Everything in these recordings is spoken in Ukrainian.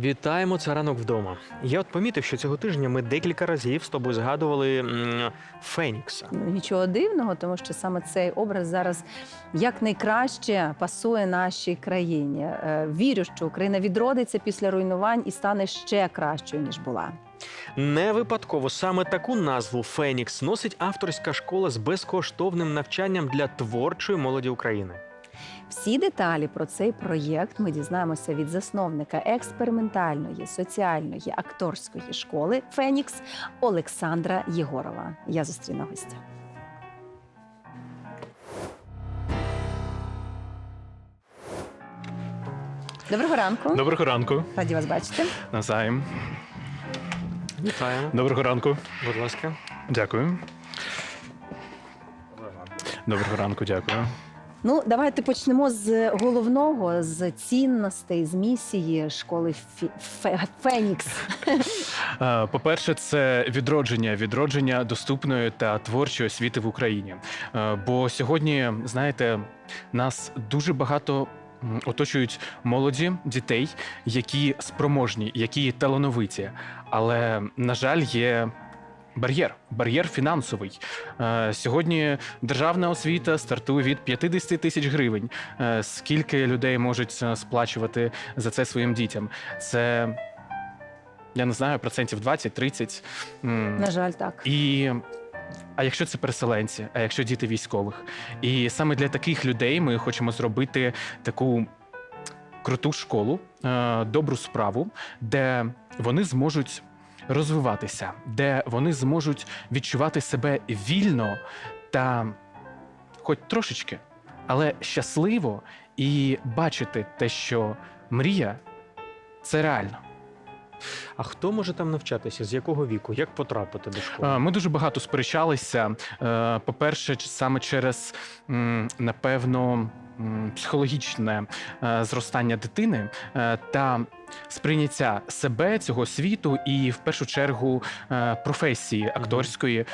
Вітаємо це ранок вдома. Я от помітив, що цього тижня ми декілька разів з тобою згадували м, Фенікса. Нічого дивного, тому що саме цей образ зараз якнайкраще пасує нашій країні. Е, Вірю, що Україна відродиться після руйнувань і стане ще кращою ніж була. Не випадково саме таку назву Фенікс носить авторська школа з безкоштовним навчанням для творчої молоді України. Всі деталі про цей проєкт ми дізнаємося від засновника експериментальної, соціальної, акторської школи Фенікс Олександра Єгорова. Я зустріну гостя. Доброго ранку. Доброго ранку, Раді вас бачити. Назаєм. Вітаємо, Доброго ранку. будь ласка. Дякую. Доброго ранку, дякую. Ну, давайте почнемо з головного, з цінностей, з місії школи Фі... Фе... Фенікс. Е, По-перше, це відродження, відродження доступної та творчої освіти в Україні. Е, Бо сьогодні, знаєте, нас дуже багато. Оточують молоді дітей, які спроможні, які талановиті. Але, на жаль, є бар'єр, бар'єр фінансовий. Е, Сьогодні державна освіта стартує від 50 тисяч гривень. Е, Скільки людей можуть е, сплачувати за це своїм дітям? Це я не знаю, процентів 20-30. На жаль, так. І а якщо це переселенці, а якщо діти військових? І саме для таких людей ми хочемо зробити таку круту школу, добру справу, де вони зможуть розвиватися, де вони зможуть відчувати себе вільно та хоч трошечки, але щасливо і бачити те, що мрія це реально. А хто може там навчатися? З якого віку? Як потрапити до школи? Ми дуже багато сперечалися. Е, По-перше, саме через напевно психологічне е, зростання дитини е, та сприйняття себе цього світу, і в першу чергу професії акторської,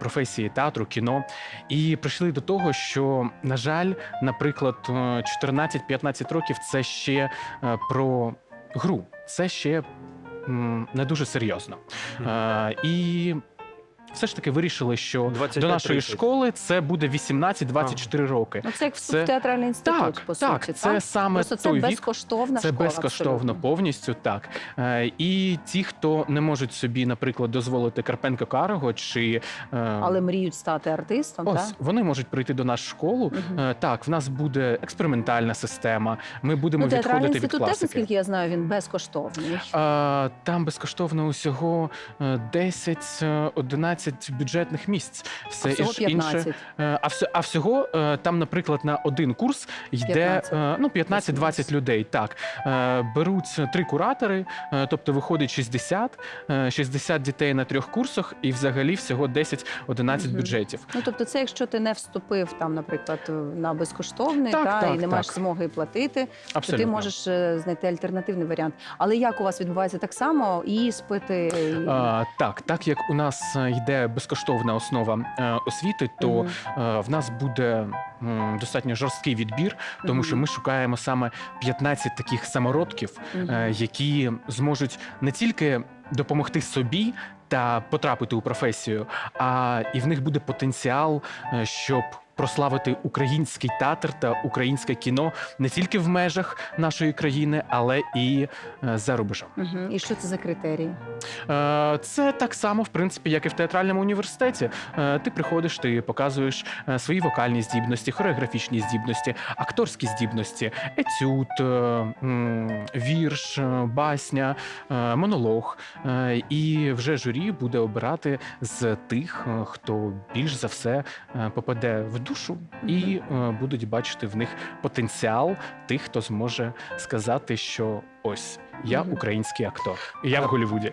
професії театру, кіно. І прийшли до того, що на жаль, наприклад, е, 14-15 років це ще про гру, це ще не дуже серйозно. Е, і все ж таки вирішили, що 25-30. до нашої школи це буде 18-24 роки. Ну, це як вступ Це- в театральний інститут, Так, по так, суті. це так? саме Просто це той вік. безкоштовна Це школа. безкоштовно абсолютно. повністю так. Е, І ті, хто не можуть собі, наприклад, дозволити Карпенко Карого чи е, Але мріють стати артистом, ось так? вони можуть прийти до нас в школу. Мгм. Е, Так, в нас буде експериментальна система. Ми будемо Ну, відходити від інститут теж, класики. наскільки я знаю, він безкоштовний. Е, Там безкоштовно усього 10-11 бюджетних місць. Все А всього ж інше. 15. Е, А, всю- а всього е, там, наприклад, на один курс йде 15. е, ну, 15-20 людей. Так Е, беруть три куратори, е, тобто виходить 60, е, 60 дітей на трьох курсах, і взагалі всього 10-11 Мгм. бюджетів. Ну, тобто, це якщо ти не вступив там, наприклад, на безкоштовний, Так, та, так, і не маєш так. змоги платити, то Абсолютно. ти можеш е, знайти альтернативний варіант. Але як у вас відбувається так само? Іспити? і- А, так, так як у нас е, йде безкоштовна основа е, освіти, то е, в нас буде достатньо жорсткий відбір, тому що ми шукаємо саме 15 таких самородків, е, які зможуть не тільки допомогти собі та потрапити у професію, а і в них буде потенціал, щоб прославити український театр та українське кіно не тільки в межах нашої країни, але і е, за рубежом. Мгм. І що це за критерії? Е, Це так само, в принципі, як і в театральному університеті. Е, Ти приходиш, ти показуєш свої вокальні здібності, хореографічні здібності, акторські здібності, етюд, вірш, басня, монолог. І вже журі буде обирати з тих, хто більш за все попаде в душу, і е, будуть бачити в них потенціал тих, хто зможе сказати, що ось я український актор, я в Голлівуді.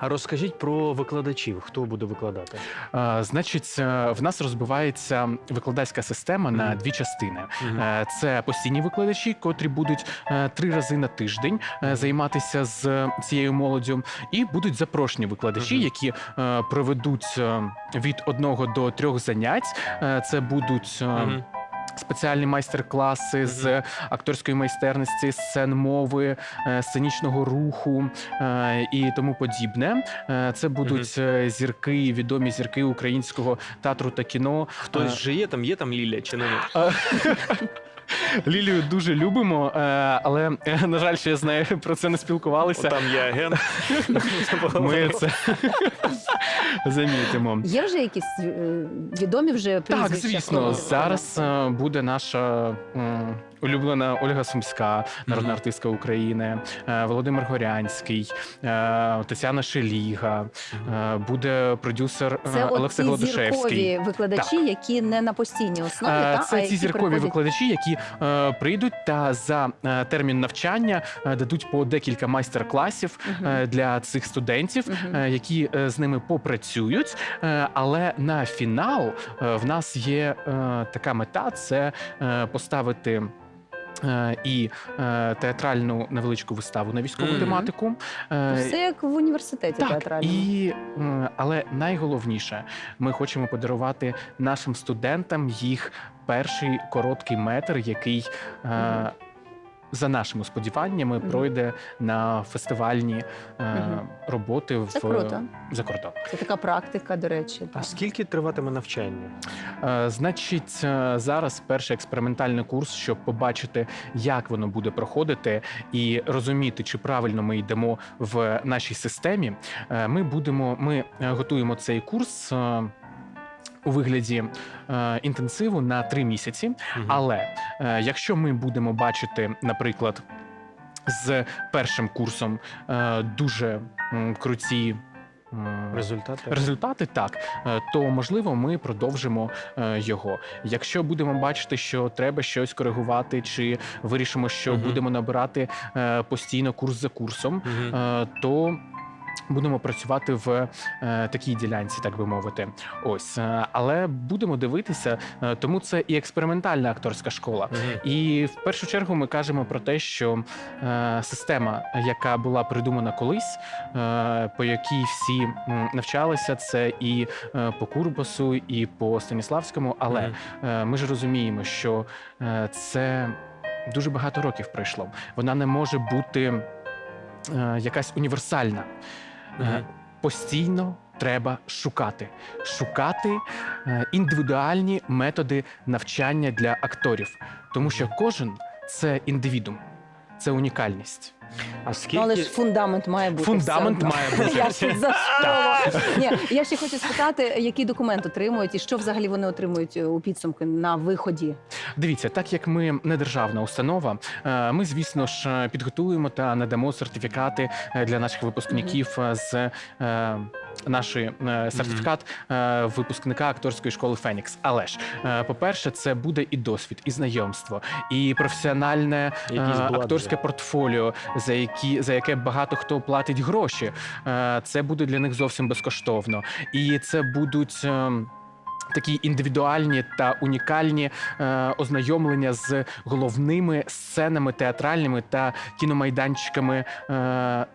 А розкажіть про викладачів, хто буде викладати? Е, Значить, е, в нас розбивається викладацька система на дві частини. Мгм. Е, Це постійні викладачі, котрі будуть е, три рази на тиждень займатися з цією молоддю, і будуть запрошені викладачі, Мгм. які е, проведуть від одного до трьох занять. Це будуть е, Мгм. Спеціальні майстер-класи з акторської майстерності, сцен мови, е, сценічного руху е, і тому подібне. Е, Це будуть зірки, відомі зірки українського театру та кіно. Хтось же є там, є там Ліля чи немає? Е, Лілію дуже любимо, але на жаль, ще з нею про це не спілкувалися. Там є агент. Ми це замітимо. Є вже якісь е, відомі вже прізвища? Так, звісно, зараз е, буде наша м, улюблена Ольга Сумська, народна артистка України, е, Володимир Горянський, е, Тетяна Шеліга, е, буде продюсер Це от Олексій ці Гладушевський. зіркові викладачі, які не на постійній основі, Е, та, а Це ті які зіркові приходять... викладачі, які е, прийдуть та за е, термін навчання е, дадуть по декілька майстер-класів е, для цих студентів, Мгм. е, які е, з ними попрацюють. Е, Але на фінал е, в нас є е, така мета: це е, поставити. Е, І е, театральну невеличку виставу на військову Мгм. тематику. Е, Все як в університеті так, театральному. і, але найголовніше, ми хочемо подарувати нашим студентам їх перший короткий метр, який е, Мгм. За нашими сподіваннями Мгм. пройде на фестивальні е, Мгм. роботи в Це круто. за кордон. Це така практика, до речі. А так. скільки триватиме навчання? Е, Значить, е, зараз перший експериментальний курс, щоб побачити, як воно буде проходити, і розуміти, чи правильно ми йдемо в нашій системі. е, Ми будемо, ми е, готуємо цей курс. е, У вигляді е, інтенсиву на три місяці. Мгм. Але е, якщо ми будемо бачити, наприклад, з першим курсом е, дуже м, круті результати? результати, так е, то можливо ми продовжимо е, його. Якщо будемо бачити, що треба щось коригувати, чи вирішимо, що Мгм. будемо набирати е, постійно курс за курсом, е, то Будемо працювати в е, такій ділянці, так би мовити. Ось, е, але будемо дивитися, е, тому це і експериментальна акторська школа. Мгм. І в першу чергу ми кажемо про те, що е, система, яка була придумана колись, е, по якій всі навчалися, це і е, по Курбасу, і по Станіславському. Але е, ми ж розуміємо, що е, це дуже багато років пройшло. Вона не може бути якась універсальна. Е, Постійно треба шукати, шукати е, індивідуальні методи навчання для акторів, тому що кожен це індивідум, це унікальність. А Ну, скільки але ж фундамент має бути. Фундамент все має бути. Я ж за слово. Ні, я ще хочу спитати, який документ отримують і що взагалі вони отримують е, у підсумку на виході. Дивіться, так як ми не державна установа, е, ми, звісно ж, е, підготуємо та надамо сертифікати для наших випускників з нашої е, сертифікат е, випускника акторської школи Фенікс. Але ж, е, по-перше, це буде і досвід, і знайомство, і професіональне акторське портфоліо, за які за яке багато хто платить гроші. Це буде для них зовсім безкоштовно, і це будуть. Такі індивідуальні та унікальні е, ознайомлення з головними сценами театральними та кіномайданчиками е,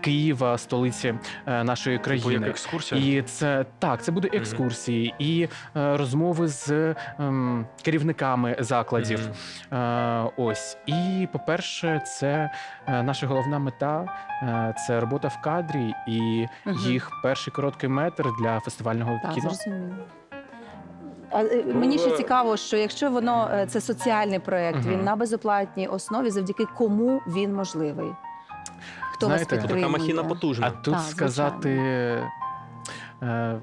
Києва, столиці е, нашої Типу, як країни. екскурсія? І це так, це буде екскурсії і е, розмови з ем, керівниками закладів. Е, ось і по-перше, це наша головна мета це робота в кадрі і їх перший короткий метр для фестивального Так, кіно. зрозуміло. А мені ще цікаво, що якщо воно це соціальний проект, він на безоплатній основі, завдяки кому він можливий? Хто Знаєте, вас Така підтримує? махіна потужна. А тут Так, сказати. Е,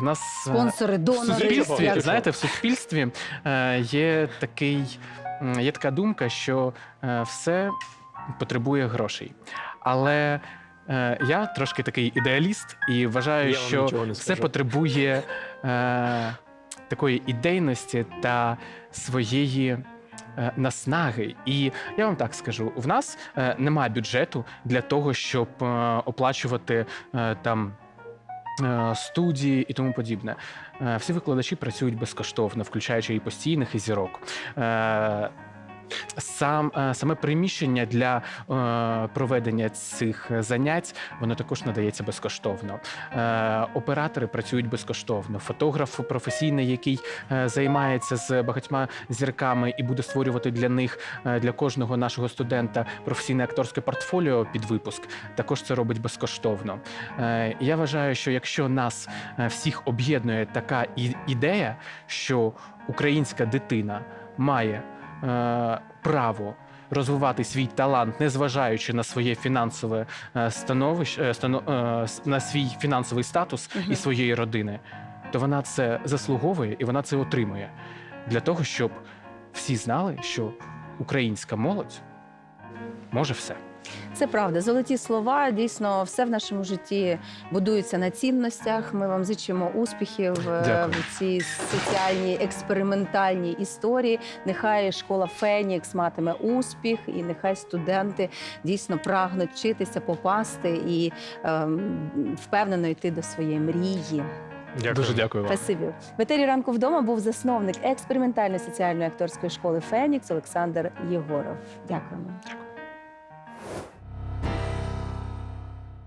в нас е, Спонсори, в донори. суспільстві, як- знаєте, в суспільстві е, є такий, м, є така думка, що е, все потребує грошей. Але е, я трошки такий ідеаліст і вважаю, Я вам що нічого не все скажу. потребує е, такої ідейності та своєї. Е, Наснаги, і я вам так скажу: в нас е, немає бюджету для того, щоб е, оплачувати там студії і тому подібне. Всі викладачі працюють безкоштовно, включаючи і постійних, і зірок. Сам е, саме приміщення для е, проведення цих занять воно також надається безкоштовно. Е, Оператори працюють безкоштовно. Фотограф професійний, який займається з багатьма зірками і буде створювати для них для кожного нашого студента професійне акторське портфоліо під випуск. Також це робить безкоштовно. Я вважаю, що якщо нас всіх об'єднує така і- ідея, що українська дитина має право розвивати свій талант, незважаючи на своє фінансове е, становище, е, е, на свій фінансовий статус і своєї родини, то вона це заслуговує і вона це отримує для того, щоб всі знали, що українська молодь може все. Це правда. Золоті слова. Дійсно, все в нашому житті будується на цінностях. Ми вам зичимо успіхів е, Дякую. в цій соціальній експериментальній історії. Нехай школа Фенікс матиме успіх, і нехай студенти дійсно прагнуть вчитися, попасти і ем, впевнено йти до своєї мрії. Дякую. Дуже дякую вам. Спасибі. В етері ранку вдома був засновник експериментальної соціальної акторської школи Фенікс Олександр Єгоров. Дякуємо.